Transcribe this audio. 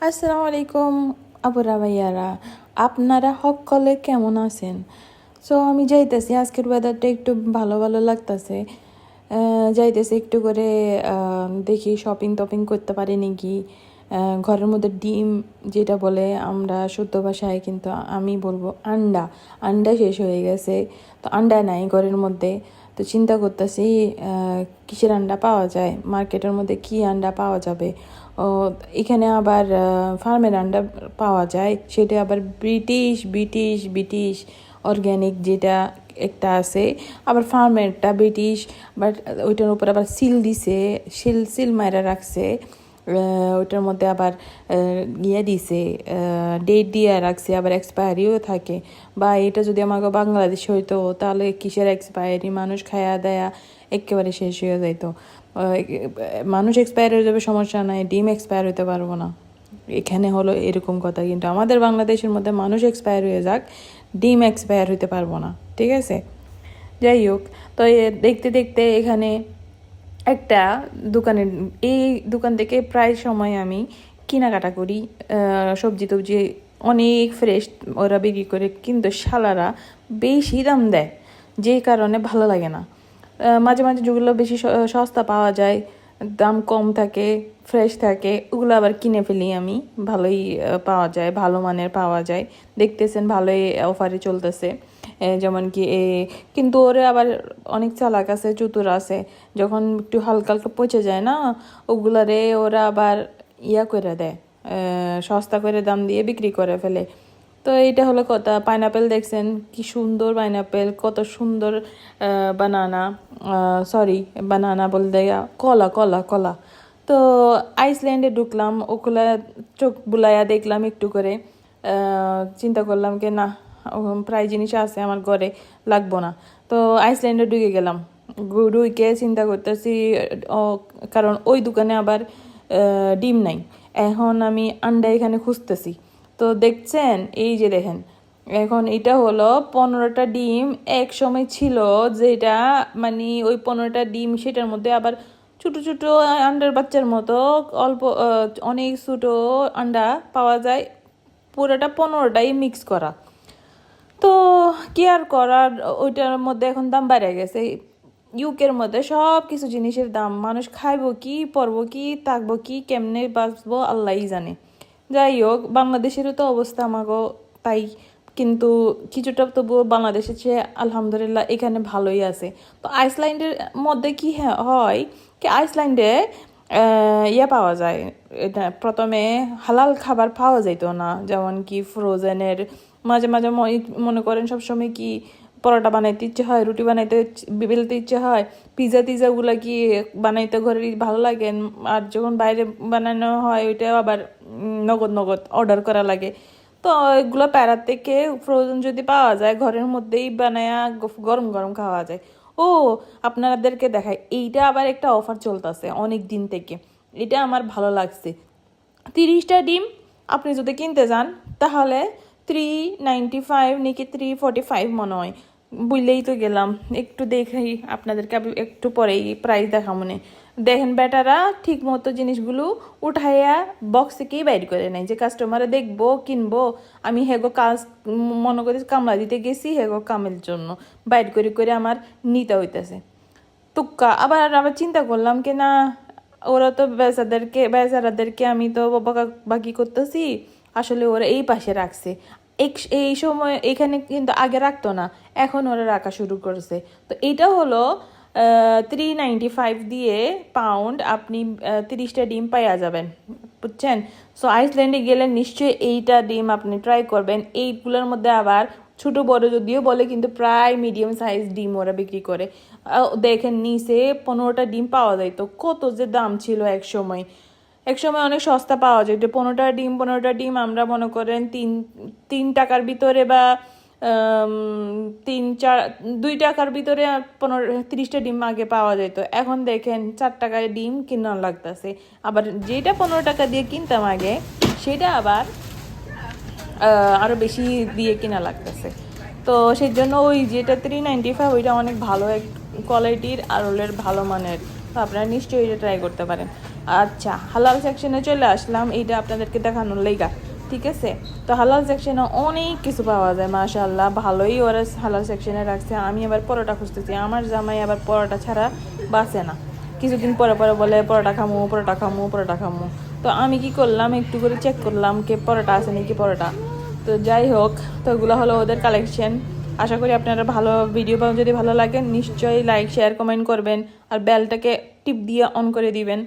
আসসালামু আলাইকুম আপুরা ভাইয়ারা আপনারা সকলে কেমন আছেন? সো আমি যাইতেছি। আজকের ওয়েদারটা একটু ভালো ভালো লাগতেছে। যাইতেছি একটু করে দেখি শপিং টপিং করতে পারি নাকি। ঘরের মধ্যে ডিম যেটা বলে, আমরা শুদ্ধ ভাষায় কিন্তু আমি বলব আন্ডা। আন্ডা শেষ হয়ে গেছে। তো আন্ডা নাই ঘরের মধ্যে। তো চিন্তা করতেছি কিসের আন্ডা পাওয়া যায়? মার্কেটের মধ্যে কি আন্ডা পাওয়া যাবে? এখানে আবার ফার্মের আন্ডা পাওয়া যায়। সেটা আবার ব্রিটিশ ব্রিটিশ ব্রিটিশ অর্গ্যানিক যেটা একটা আছে। আবার ফার্মেরটা ব্রিটিশ বাট ওইটার উপর আবার সিল দিছে সিল সিল মাইরা রাখছে। ওইটার মধ্যে আবার ইয়ে দিছে ডেট দিয়ে রাখছে, আবার এক্সপায়ারিও থাকে। বা এটা যদি আমাকে বাংলাদেশে হইতো, তাহলে কিসের এক্সপায়ারি মানুষ খায়া দেয়া একেবারে শেষ হয়ে যাইতো মানুষ এক্সপায়ার হয়ে যাবে, সমস্যা নাই, ডিম এক্সপায়ার হইতে পারব না। এখানে হলো এরকম কথা, কিন্তু আমাদের বাংলাদেশের মধ্যে মানুষ এক্সপায়ার হয়ে যাক, ডিম এক্সপায়ার হইতে পারব না, ঠিক আছে? যাই হোক, তো দেখতে দেখতে এখানে একটা দোকানের, এই দোকান থেকে প্রায় সময় আমি কেনাকাটা করি সবজি টবজি অনেক ফ্রেশ ওরা বিক্রি করে, কিন্তু শালারা বেশি দাম দেয়, যে কারণে ভালো লাগে না। মাঝে মাঝে যেগুলো বেশি সস্তা পাওয়া যায়, দাম কম থাকে ফ্রেশ থাকে, ওগুলো আবার কিনে ফেলি আমি। ভালোই পাওয়া যায়, ভালো মানের পাওয়া যায়। দেখতেছেন ভালোই অফারে চলতেছে। যেমন কি, এ, কিন্তু ওরে আবার অনেক চালাক আছে, চতুর আছে। যখন একটু হালকা হালকা পচে যায় না, ওগুলারে ওরা আবার ইয়া করে দেয় সস্তা করে দাম দিয়ে বিক্রি করে ফেলে। তো এইটা হলো কথা। পাইনাপেল দেখছেন, কি সুন্দর পাইনাপেল, কত সুন্দর বানানা সরি বানানা বলতে কলা কলা কলা। তো আইসল্যান্ডে ঢুকলাম, ওগুলা চোখ বুলাইয়া দেখলাম একটু করে। চিন্তা করলাম কি, না প্রায় জিনিস আছে আমার ঘরে, লাগবো না। তো আইসল্যান্ডে ঢুকে গেলাম। ঢুকে চিন্তা করতেছি কারণ ওই দোকানে আবার ডিম নাই। এখন আমি আন্ডা এখানে খুঁজতেছি। তো দেখছেন, এই যে দেখেন, এখন এটা হলো পনেরোটা ডিম এক সময় ছিল যেটা মানে ওই পনেরোটা ডিম সেটার মধ্যে আবার ছোটো ছোটো আন্ডার বাচ্চার মতো অল্প অনেক ছোটো আন্ডা পাওয়া যায়, পুরোটা পনেরোটাই মিক্স করা। তো কি আর করার, ওইটার মধ্যে এখন দাম বেড়ে গেছে। ইউকের মধ্যে সব কিছু জিনিসের দাম, মানুষ খাইবো কি, পরবো কি, থাকব কি, কেমনে বাঁচবো, আল্লাহই জানে। যাই হোক বাংলাদেশেরও তো অবস্থা আমাকেও তাই। কিন্তু কিছুটা তবুও বাংলাদেশের চেয়ে আলহামদুলিল্লাহ এখানে ভালোই আছে। তো আইসল্যান্ডের মধ্যে কি হ্যাঁ- হয় কি আইসল্যান্ডে ইয়ে পাওয়া যায়। এটা প্রথমে হালাল খাবার পাওয়া যাইতো না। যেমন কি ফ্রোজেনের, মাঝে মাঝে মনে করেন সবসময় কি পরোটা বানাইতে ইচ্ছে হয়, রুটি বানাইতে বেলতে ইচ্ছে হয়, পিজা টিজাগুলো কি বানাইতে ঘরে ভালো লাগে। আর যখন বাইরে বানানো হয় ওইটা আবার নগদ নগদ অর্ডার করা লাগে। তো এগুলো প্যারার থেকে ফ্রোজেন যদি পাওয়া যায়, ঘরের মধ্যেই বানায়া গরম গরম খাওয়া যায়। ও, আপনাদেরকে দেখায় এইটা আবার একটা অফার চলতেছে অনেক দিন থেকে। এটা আমার ভালো লাগছে। তিরিশটা ডিম আপনি যদি কিনতে যান, তাহলে থ্রি নাইনটি ফাইভ নাকি থ্রি ফর্টি ফাইভ মনে হয়। বুঝলেই তো গেলাম। একটু দেখি আপনাদেরকে একটু পরেই প্রাইস দেখা মনে দেখেন বেটারা ঠিক মতো জিনিসগুলো উঠাইয়া বক্স থেকেই বাইর করে নেয়। যে কাস্টমারে দেখব, কিনবো, আমি হেগো কাজ মনে করি কামলা দিতে গেছি হেগো কামের জন্য। বাইর করে করে আমার নিতে হইতেছে। তুক্কা, আবার আবার চিন্তা করলাম কি না, ওরা তো বেচাদেরকে বেচারাদেরকে আমি তো বাকি করতেছি। আসলে ওরা এই পাশে রাখছে। এই সময় এখানে কিন্তু আগে রাখতো না, এখন ওরা রাখা শুরু করেছে। তো এটা হলো থ্রি ফাইভ দিয়ে পাউন্ড আপনি তিরিশটা ডিম পাইয়া যাবেন, বুঝছেন? সো আইসল্যান্ডে গেলে নিশ্চয়ই এইটা ডিম আপনি ট্রাই করবেন। এইগুলোর মধ্যে আবার ছোট বড় যদিও বলে, কিন্তু প্রায় মিডিয়াম সাইজ ডিম ওরা বিক্রি করে। দেখেন নিচে পনেরোটা ডিম পাওয়া যায়। তো কত যে দাম ছিল এক সময়। এক সময় অনেক সস্তা পাওয়া যায়। যে পনেরোটা ডিম পনেরোটা ডিম আমরা মনে করেন তিন তিন টাকার ভিতরে বা তিন, চার, দুই টাকার ভিতরে পনেরো, তিরিশটা ডিম আগে পাওয়া যেত। এখন দেখেন চার টাকায় ডিম কিনা লাগতেছে। আবার যেটা পনেরো টাকা দিয়ে কিনতাম আগে, সেটা আবার আরও বেশি দিয়ে কিনা লাগতেছে। তো সেই জন্য ওই যেটা থ্রি নাইনটি ফাইভ ওইটা অনেক ভালো এক কোয়ালিটির আর ওলের ভালো মানের। তো আপনারা নিশ্চয়ই ট্রাই করতে পারেন। আচ্ছা হালাল সেকশনে চলে আসলাম। এইটা আপনাদেরকে দেখানোর লেগা। ঠিক আছে? তো হালাল সেকশনে অনেক কিছু পাওয়া যায় মাশাল্লাহ ভালোই ওরা হালাল সেকশনে রাখছে। আমি আবার পরোটা খুঁজতেছি। আমার জামাই আবার পরোটা ছাড়া বাঁচে না। কিছুদিন পরে পরে বলে, পরোটা খামু পরোটা খামু পরোটা খামু। তো আমি কি করলাম, একটু করে চেক করলাম কে পরোটা আছে নাকি পরোটা। তো যাই হোক, তো ওগুলো হলো ওদের কালেকশন আশা করি আপনারা ভালো ভিডিও পাবেন। যদি ভালো লাগে, নিশ্চয়ই লাইক শেয়ার কমেন্ট করবেন। আর বেলটাকে টিপ দিয়ে অন করে দিবেন।